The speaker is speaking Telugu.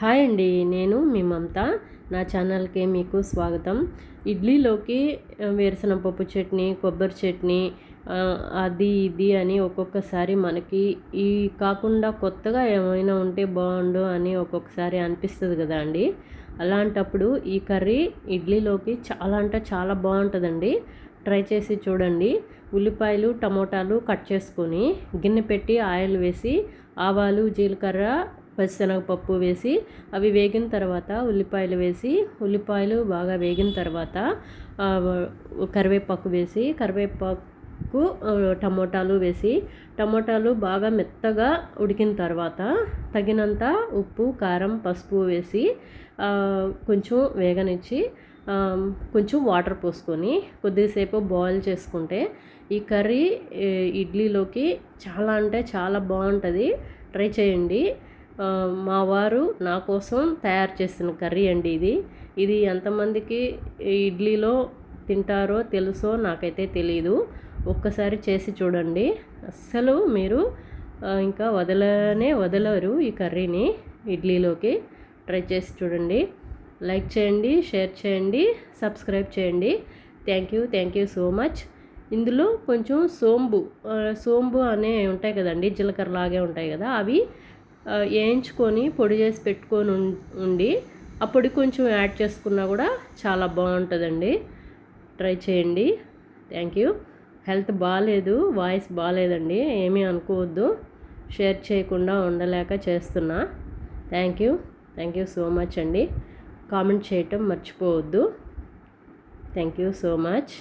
హాయ్ అండి నేను మీ మమత. నా ఛానల్కి మీకు స్వాగతం. ఇడ్లీలోకి వేరుశనగ పప్పు చట్నీ కొబ్బరి చట్నీ అది ఇది అని ఒక్కొక్కసారి మనకి ఈ కాకుండా కొత్తగా ఏమైనా ఉంటే బాగుండు అని ఒక్కొక్కసారి అనిపిస్తుంది కదా అండి. అలాంటప్పుడు ఈ కర్రీ ఇడ్లీలోకి చాలా అంటే చాలా బాగుంటుందండి. ట్రై చేసి చూడండి. ఉల్లిపాయలు టమోటాలు కట్ చేసుకొని గిన్నె పెట్టి ఆయిల్ వేసి ఆవాలు జీలకర్ర పచ్చిశనగపప్పు వేసి అవి వేగిన తర్వాత ఉల్లిపాయలు వేసి ఉల్లిపాయలు బాగా వేగిన తర్వాత కరివేపాకు వేసి కరివేపాకు టమోటాలు వేసి టమోటాలు బాగా మెత్తగా ఉడికిన తర్వాత తగినంత ఉప్పు కారం పసుపు వేసి కొంచెం వేగనిచ్చి కొంచెం వాటర్ పోసుకొని కొద్దిసేపు బాయిల్ చేసుకుంటే ఈ కర్రీ ఇడ్లీలోకి చాలా అంటే చాలా బాగుంటుంది. ట్రై చేయండి. మా వారు నా కోసం తయారు చేసిన కర్రీ అండి ఇది. ఇది ఎంతమందికి ఇడ్లీలో తింటారో తెలుసో నాకైతే తెలియదు ఒక్కసారి చేసి చూడండి. అస్సలు మీరు ఇంకా వదలనే వదలరు ఈ కర్రీని ఇడ్లీలోకి. ట్రై చేసి చూడండి. లైక్ చేయండి షేర్ చేయండి సబ్స్క్రైబ్ చేయండి. Thank you thank you so much. ఇందులో కొంచెం సోంబు సోంబు అనే ఉంటాయి కదండి జీలకర్ర లాగే ఉంటాయి కదా అవి. వేయించుకొని పొడి చేసి పెట్టుకొని ఉండి ఆ పొడి కొంచెం యాడ్ చేసుకున్నా కూడా చాలా బాగుంటుందండి. ట్రై చేయండి. Thank you. హెల్త్ బాగాలేదు వాయిస్ బాగాలేదండి ఏమీ అనుకోవద్దు. షేర్ చేయకుండా ఉండలేక చేస్తున్నా. Thank you. Thank you so much అండి. కామెంట్ చేయటం మర్చిపోవద్దు. Thank you so much.